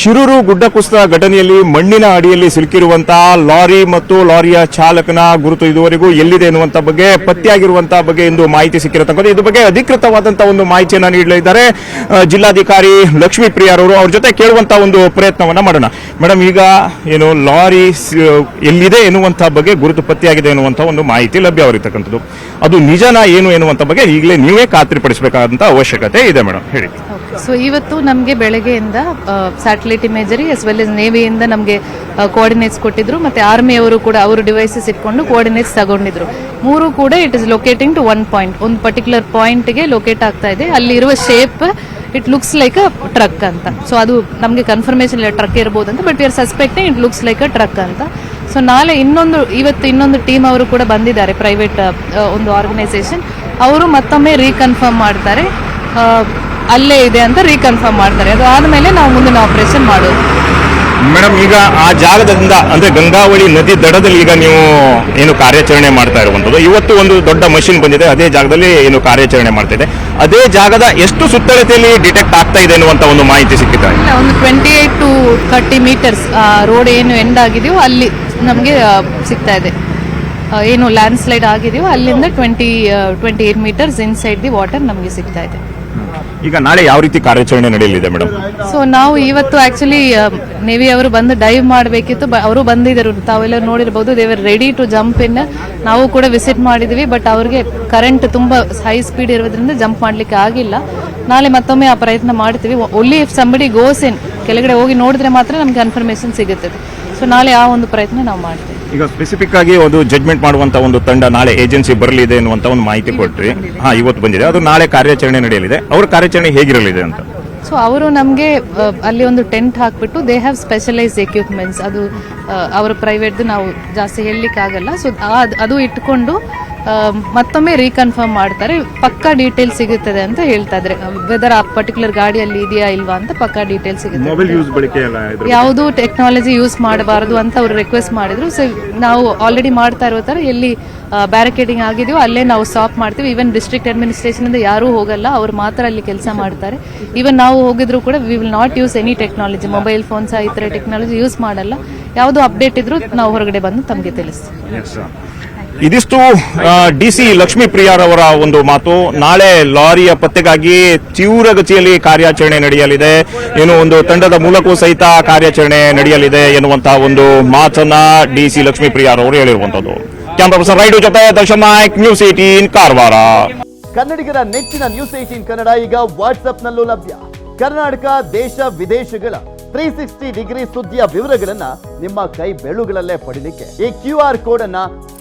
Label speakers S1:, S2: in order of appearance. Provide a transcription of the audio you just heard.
S1: ಶಿರೂರು ಗುಡ್ಡ ಕುಸಿತ ಘಟನೆಯಲ್ಲಿ ಮಣ್ಣಿನ ಅಡಿಯಲ್ಲಿ ಸಿಲುಕಿರುವಂತಹ ಲಾರಿ ಮತ್ತು ಲಾರಿಯ ಚಾಲಕನ ಗುರುತು ಇದುವರೆಗೂ ಎಲ್ಲಿದೆ ಎನ್ನುವಂತ ಬಗ್ಗೆ ಪತ್ತೆಯಾಗಿರುವಂತಹ ಬಗ್ಗೆ ಇಂದು ಮಾಹಿತಿ ಸಿಕ್ಕಿರತಕ್ಕಂಥ ಇದ್ರ ಬಗ್ಗೆ ಅಧಿಕೃತವಾದಂತಹ ಒಂದು ಮಾಹಿತಿಯನ್ನು ನೀಡಲಿದ್ದಾರೆ. ಜಿಲ್ಲಾಧಿಕಾರಿ ಲಕ್ಷ್ಮೀ ಪ್ರಿಯಾರವರು ಅವ್ರ ಜೊತೆ ಕೇಳುವಂತಹ ಒಂದು ಪ್ರಯತ್ನವನ್ನ ಮಾಡೋಣ. ಮೇಡಮ್, ಈಗ ಏನು ಲಾರಿ ಎಲ್ಲಿದೆ ಎನ್ನುವಂತಹ ಬಗ್ಗೆ ಗುರುತು ಪತ್ತೆಯಾಗಿದೆ ಎನ್ನುವಂತಹ ಒಂದು ಮಾಹಿತಿ ಲಭ್ಯವಾಗಿರ್ತಕ್ಕಂಥದ್ದು ಅದು ನಿಜನಾ ಏನು ಎನ್ನುವಂತ ಬಗ್ಗೆ ಈಗಲೇ ನೀವೇ ಖಾತ್ರಿಪಡಿಸಬೇಕಾದಂತಹ ಅವಶ್ಯಕತೆ ಇದೆ ಮೇಡಮ್. ಹೇಳಿ.
S2: ಸೊ ಇವತ್ತು ನಮಗೆ ಬೆಳಗ್ಗೆಯಿಂದ satellite imagery as well as ನೇವಿಯಿಂದ ನಮಗೆ ಕೋಆರ್ಡಿನೇಟ್ಸ್ ಕೊಟ್ಟಿದ್ರು. ಮತ್ತೆ ಆರ್ಮಿಯವರು ಕೂಡ ಅವರು ಡಿವೈಸಸ್ ಇಟ್ಕೊಂಡು ಕೋಆರ್ಡಿನೇಟ್ಸ್ ತಗೊಂಡಿದ್ರು. ಮೂರು ಕೂಡ it is locating to one point ಒಂದು ಪರ್ಟಿಕ್ಯುಲರ್ ಪಾಯಿಂಟ್ಗೆ ಲೊಕೇಟ್ ಆಗ್ತಾ ಇದೆ. ಅಲ್ಲಿರುವ shape it looks like a truck ಅಂತ. ಸೊ ಅದು ನಮಗೆ ಕನ್ಫರ್ಮೇಷನ್ ಇಲ್ಲ ಟ್ರಕ್ ಇರ್ಬೋದು ಅಂತ but we are suspecting it looks like a truck ಅಂತ. ಸೊ ನಾಳೆ ಇನ್ನೊಂದು, ಇವತ್ತು ಇನ್ನೊಂದು ಟೀಮ್ ಅವರು ಕೂಡ ಬಂದಿದ್ದಾರೆ ಪ್ರೈವೇಟ್ ಒಂದು ಆರ್ಗನೈಸೇಷನ್ ಅವರು ಮತ್ತೊಮ್ಮೆ ರೀಕನ್ಫರ್ಮ್ ಮಾಡ್ತಾರೆ. ಅಲ್ಲೇ ಇದೆ ಅಂತ ರೀಕನ್ಫರ್ಮ್ ಮಾಡ್ತಾರೆ. ಅದು ಆದಮೇಲೆ ನಾವು ಮುಂದಿನ ಆಪರೇಷನ್ ಮಾಡೋದು.
S1: ಮೇಡಮ್ ಈಗ ಆ ಜಾಗದಿಂದ ಅಂದ್ರೆ ಗಂಗಾವಳಿ ನದಿ ದಡದಲ್ಲಿ ಈಗ ನೀವು ಏನು ಕಾರ್ಯಾಚರಣೆ ಮಾಡ್ತಾ ಇರುವಂತದ್ದು ಇವತ್ತು ಒಂದು ದೊಡ್ಡ ಮಷಿನ್ ಬಂದಿದೆ ಅದೇ ಜಾಗದಲ್ಲಿ ಏನು ಕಾರ್ಯಾಚರಣೆ ಮಾಡ್ತಾ ಇದೆ. ಅದೇ ಜಾಗದ ಎಷ್ಟು ಸುತ್ತಳತೆಯಲ್ಲಿ ಡಿಟೆಕ್ಟ್ ಆಗ್ತಾ ಇದೆ ಅನ್ನುವಂತ ಒಂದು ಮಾಹಿತಿ ಸಿಕ್ಕಿದೆ.
S2: ಒಂದು twenty eight to thirty metres road ಏನು ಎಂಡ್ ಆಗಿದೆಯೋ ಅಲ್ಲಿ ನಮಗೆ ಸಿಗ್ತಾ ಇದೆ. ಏನು ಲ್ಯಾಂಡ್ ಸ್ಲೈಡ್ ಆಗಿದೆಯೋ ಅಲ್ಲಿಂದ twenty twenty eight metres inside the water ನಮಗೆ ಸಿಗ್ತಾ ಇದೆ.
S1: ಈಗ ನಾಳೆ ಯಾವ ರೀತಿ ಕಾರ್ಯಾಚರಣೆ ನಡೆಯಲಿದೆ ಮೇಡಮ್?
S2: ಸೊ ನಾವು ಇವತ್ತು ಆಕ್ಚುಲಿ ನೇವಿ ಅವರು ಬಂದು ಡೈವ್ ಮಾಡಬೇಕಿತ್ತು ಅವರು ಬಂದಿದ್ದರು. ತಾವೆಲ್ಲ ನೋಡಿರ್ಬೋದು ದೇವರ್ ರೆಡಿ ಟು ಜಂಪ್ ಇನ್ ನಾವು ಕೂಡ ವಿಸಿಟ್ ಮಾಡಿದ್ವಿ ಬಟ್ ಅವ್ರಿಗೆ ಕರೆಂಟ್ ತುಂಬಾ ಹೈ ಸ್ಪೀಡ್ ಇರೋದ್ರಿಂದ ಜಂಪ್ ಮಾಡ್ಲಿಕ್ಕೆ ಆಗಿಲ್ಲ. ನಾಳೆ ಮತ್ತೊಮ್ಮೆ ಆ ಪ್ರಯತ್ನ ಮಾಡ್ತೀವಿ. Only if somebody goes in ಕೆಳಗಡೆ ಹೋಗಿ ನೋಡಿದ್ರೆ ಮಾತ್ರ ನಮ್ಗೆ ಕನ್ಫರ್ಮೇಶನ್ ಸಿಗುತ್ತದೆ. ಸೊ ನಾಳೆ ಆ ಒಂದು ಪ್ರಯತ್ನ ನಾವು ಮಾಡ್ತೀವಿ.
S1: ಈಗ ಸ್ಪೆಸಿಫಿಕ್ ಆಗಿ ಒಂದು ಜಡ್ಜ್ಮೆಂಟ್ ಮಾಡುವಂತ ಒಂದು ತಂಡ ನಾಳೆ ಏಜೆನ್ಸಿ ಬರಲಿದೆ ಅನ್ನುವಂತ ಒಂದು ಮಾಹಿತಿ ಕೊಟ್ರಿ. ಹಾ ಇವತ್ತು ಬಂದಿದೆ. ಅದು ನಾಳೆ ಕಾರ್ಯಾಚರಣೆ ನಡೆಯಲಿದೆ. ಅವ್ರ ಕಾರ್ಯಾಚರಣೆ ಹೇಗಿರಲಿದೆ ಅಂತ?
S2: ಸೊ ಅವರು ನಮಗೆ ಅಲ್ಲಿ ಒಂದು ಟೆಂಟ್ ಹಾಕ್ಬಿಟ್ಟು ದೇ ಹ್ಯಾವ್ ಸ್ಪೆಷಲೈಸ್ ಎಕ್ವಿಪ್ಮೆಂಟ್ಸ್ ಅದು ಅವರ ಪ್ರೈವೇಟ್ದು ನಾವು ಜಾಸ್ತಿ ಹೇಳಲಿಕ್ಕೆ ಆಗಲ್ಲ ಸೊ ಅದು ಇಟ್ಕೊಂಡು ಮತ್ತೊಮ್ಮೆ ರೀಕನ್ಫರ್ಮ್ ಮಾಡ್ತಾರೆ ಪಕ್ಕಾ ಡೀಟೇಲ್ ಸಿಗುತ್ತದೆ ಅಂತ ಹೇಳ್ತಾ ಇದ್ರೆ ವೆದರ್ ಆ ಪರ್ಟಿಕ್ಯುಲರ್ ಗಾಡಿಯಲ್ಲಿ ಇದೆಯಾ ಇಲ್ವಾ ಅಂತ ಪಕ್ಕಾ ಡೀಟೇಲ್ ಸಿಗುತ್ತೆ. ಯಾವುದು ಟೆಕ್ನಾಲಜಿ ಯೂಸ್ ಮಾಡಬಾರದು ಅಂತ ಅವರು ರಿಕ್ವೆಸ್ಟ್ ಮಾಡಿದ್ರು. ಸೊ ನಾವು ಆಲ್ರೆಡಿ ಮಾಡ್ತಾ ಇರೋ ತರ ಎಲ್ಲಿ ಬ್ಯಾರಿಕೇಡಿಂಗ್ ಆಗಿದೆಯೋ ಅಲ್ಲೇ ನಾವು ಸ್ಟಾಪ್ ಮಾಡ್ತೀವಿ. ಈವನ್ ಡಿಸ್ಟ್ರಿಕ್ಟ್ ಅಡ್ಮಿನಿಸ್ಟ್ರೇಷನ್ ಇಂದ ಯಾರೂ ಹೋಗಲ್ಲ ಅವ್ರು ಮಾತ್ರ ಅಲ್ಲಿ ಕೆಲಸ ಮಾಡ್ತಾರೆ. ಈವನ್ ನಾವು ಹೋಗಿದ್ರು ಕೂಡ we will not use any technology mobile phones ಈ ಥರ ಟೆಕ್ನಾಲಜಿ ಯೂಸ್ ಮಾಡಲ್ಲ. ಯಾವುದು ಅಪ್ಡೇಟ್ ಇದ್ರೂ ನಾವು ಹೊರಗಡೆ ಬಂದು ತಮಗೆ ತಿಳಿಸ್ತೀವಿ.
S1: ಇದಿಷ್ಟು ಡಿ ಸಿ ಲಕ್ಷ್ಮೀ ಪ್ರಿಯಾರವರ ಒಂದು ಮಾತು. ನಾಳೆ ಲಾರಿಯ ಪತ್ತೆಗಾಗಿ ತೀವ್ರಗತಿಯಲ್ಲಿ ಕಾರ್ಯಾಚರಣೆ ನಡೆಯಲಿದೆ. ಏನು ಒಂದು ತಂಡದ ಮೂಲಕವೂ ಸಹಿತ ಕಾರ್ಯಾಚರಣೆ ನಡೆಯಲಿದೆ ಎನ್ನುವಂತಹ ಒಂದು ಮಾತನ್ನ ಡಿ ಸಿ ಲಕ್ಷ್ಮೀ ಪ್ರಿಯಾರವರು ಹೇಳಿರುವಂತದ್ದು ಕ್ಯಾಮ್ರಾ ಪರ್ಸನ್ ರೈಡು ಜೊತೆ ದರ್ಶನ್ ನಾಯಕ್, ನ್ಯೂಸ್ ಏಟೀನ್ ಕಾರವಾರ.
S3: ಕನ್ನಡಿಗರ ನೆಚ್ಚಿನ ನ್ಯೂಸ್ ಏಟೀನ್ ಕನ್ನಡ ಈಗ ವಾಟ್ಸ್ಆಪ್ನಲ್ಲೂ ಲಭ್ಯ. ಕರ್ನಾಟಕ, ದೇಶ, ವಿದೇಶಗಳ ತ್ರೀ ಸಿಕ್ಸ್ಟಿ ಡಿಗ್ರಿ ಸುದ್ದಿಯ ವಿವರಗಳನ್ನ ನಿಮ್ಮ ಕೈ ಬೆಳುಗಳಲ್ಲೇ ಪಡೀಲಿಕ್ಕೆ. ಈ ಕ್ಯೂ ಆರ್ ಕೋಡ್ ಅನ್ನ